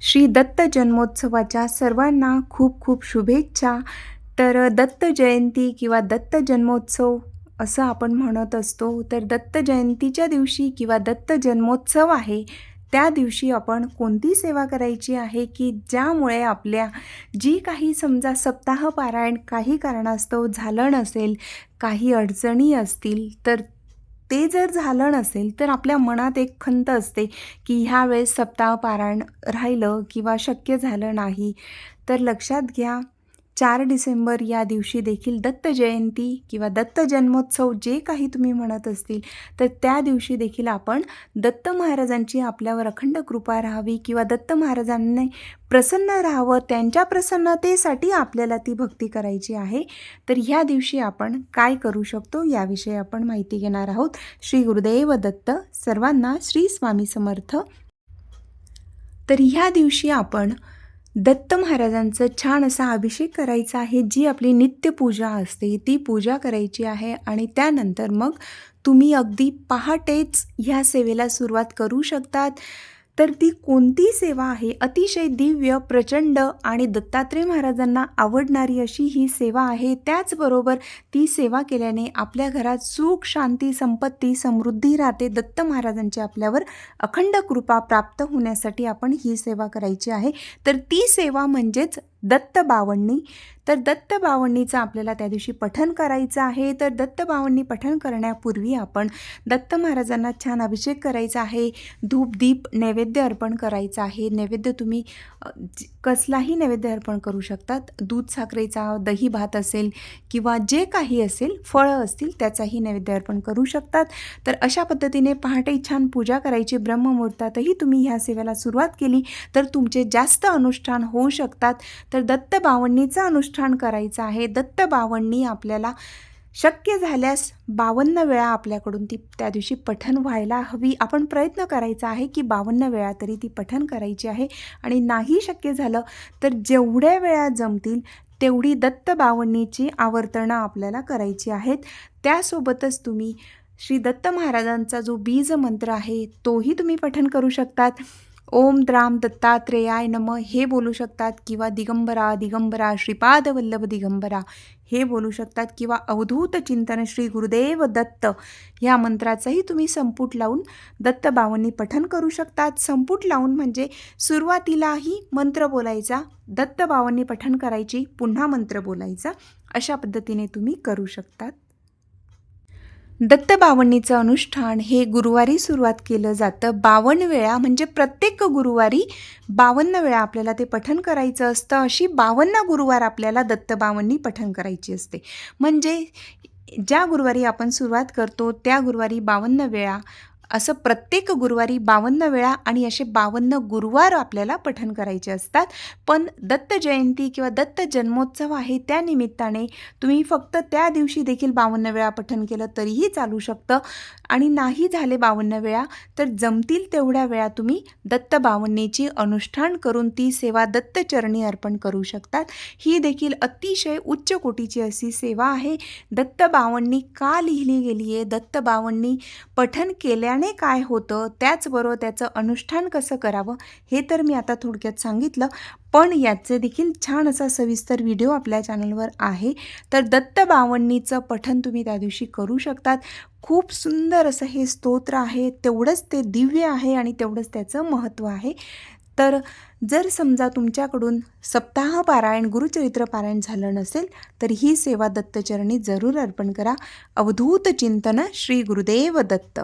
श्री दत्त जन्मोत्सवाच्या सर्वांना खूप खूप शुभेच्छा. तर दत्त जयंती किंवा दत्त जन्मोत्सव असं आपण म्हणत असतो तर दत्त जयंतीच्या दिवशी किंवा दत्त जन्मोत्सव आहे त्या दिवशी आपण कोणती सेवा करायची आहे की ज्यामुळे आपल्या जी काही समजा सप्ताह पारायण काही कारणास्तव झालं नसेल काही अडचणी असतील तर ते जर झालं नसेल तर आपल्या मनात एक खंत असते की ह्या वेळेस सप्ताह पारायण राहिलं किंवा शक्य झालं नाही. तर लक्षात घ्या चार डिसेंबर या दिवशी देखील दत्त जयंती किंवा दत्त जन्मोत्सव जे काही तुम्ही म्हणत असतील तर त्या दिवशी देखील आपण दत्त महाराजांची आपल्यावर अखंड कृपा राहावी किंवा दत्त महाराजांनी प्रसन्न राहावं त्यांच्या प्रसन्नतेसाठी आपल्याला ती भक्ती करायची आहे. तर ह्या दिवशी आपण काय करू शकतो याविषयी आपण माहिती घेणार आहोत. श्री गुरुदेव दत्त सर्वांना श्री स्वामी समर्थ. तर ह्या दिवशी आपण दत्त महाराजांचं छान असा अभिषेक करायचा आहे जी आपली नित्यपूजा असते ती पूजा करायची आहे आणि त्यानंतर मग तुम्ही अगदी पहाटेच ह्या सेवेला सुरुवात करू शकतात. तर ती कोणती सेवा आहे अतिशय दिव्य प्रचंड आणि दत्तात्रय महाराजांना आवडणारी अशी ही सेवा आहे. त्याचबरोबर ती सेवा केल्याने आपल्या घरात सुख शांती संपत्ती समृद्धी राहते. दत्त महाराजांची आपल्यावर अखंड कृपा प्राप्त होण्यासाठी आपण ही सेवा करायची आहे. तर ती सेवा म्हणजेच दत्त बावण्णी तर दत्त बावण्णीचं आपल्याला त्या दिवशी पठण करायचं आहे. तर दत्त बावणी पठण करण्यापूर्वी आपण दत्त महाराजांना छान अभिषेक करायचा आहे. धूप दीप नैवेद्य अर्पण करायचं आहे. नैवेद्य तुम्ही कसलाही नैवेद्य अर्पण करू शकतात. दूध साखरेचा दही भात असेल किंवा जे काही असेल फळं असतील त्याचाही नैवेद्य अर्पण करू शकतात. तर अशा पद्धतीने पहाटे छान पूजा करायची. ब्रह्ममुहूर्तातही तुम्ही ह्या सेवेला सुरुवात केली तर तुमचे जास्त अनुष्ठान होऊ शकतात. तर दत्त अनुष्ठान करायचं आहे. दत्त आपल्याला शक्य झाल्यास बावन्न वेळा आपल्याकडून ती त्या दिवशी पठण व्हायला हवी. आपण प्रयत्न करायचा आहे की बावन्न वेळा तरी ती पठण करायची आहे. आणि नाही शक्य झालं तर जेवढ्या वेळा जमतील तेवढी दत्त बावन्नीची आवर्तनं आपल्याला करायची आहेत. त्यासोबतच तुम्ही श्री दत्त महाराजांचा जो बीज मंत्र आहे तोही तुम्ही पठण करू शकतात. ओम द्राम दत्तात्रेयाय नम. हे बोलू शकतात किंवा दिगंबरा दिगंबरा श्रीपाद वल्लभ दिगंबरा. हे बोलू शकतात किंवा अवधूत चिंतन श्री गुरुदेव दत्त. ह्या मंत्राचंही तुम्ही संपुट लावून दत्त पठन करू शकतात. संपुट लावून म्हणजे सुरुवातीलाही मंत्र बोलायचा दत्त पठन करायची पुन्हा मंत्र बोलायचा अशा पद्धतीने तुम्ही करू शकतात. दत्तबावणीचं अनुष्ठान हे गुरुवारी सुरुवात केलं जातं. बावन्न वेळा म्हणजे प्रत्येक गुरुवारी बावन्न वेळा आपल्याला ते पठण करायचं असतं. अशी बावन्न गुरुवार आपल्याला दत्तबावणी पठन पठण करायची असते. म्हणजे ज्या गुरुवारी आपण सुरुवात करतो त्या गुरुवारी बावन्न वेळा असं प्रत्येक गुरुवारी बावन्न वेळा आणि असे बावन्न गुरुवार आपल्याला पठण करायचे असतात. पण दत्त जयंती किंवा दत्त जन्मोत्सव आहे त्या निमित्ताने तुम्ही फक्त त्या दिवशी देखील बावन्न वेळा पठण केलं तरीही चालू शकतं. आणि नाही झाले बावन्न वेळा तर जमतील तेवढ्या वेळा तुम्ही दत्त बावन्नेची अनुष्ठान करून ती सेवा दत्तचरणी अर्पण करू शकतात. ही देखील अतिशय उच्च कोटीची अशी सेवा आहे. दत्त बावन्नी का लिहिली गेली आहे दत्त बावन्नी पठण केल्याने काय होतं त्याचबरोबर त्याचं अनुष्ठान कसं करावं हे तर मी आता थोडक्यात सांगितलं. पण याचे देखील छान असा सविस्तर व्हिडिओ आपल्या चॅनलवर आहे. तर दत्त बावन्नीचं पठन तुम्ही त्या दिवशी करू शकतात. खूप सुंदर असं हे स्तोत्र आहे. तेवढंच ते दिव्य आहे आणि तेवढंच त्याचं महत्त्व आहे. तर जर समजा तुमच्याकडून सप्ताह पारायण गुरुचरित्र पारायण झालं नसेल तर ही सेवा दत्तचरणी जरूर अर्पण करा. अवधूत चिंतन श्री गुरुदेव दत्त.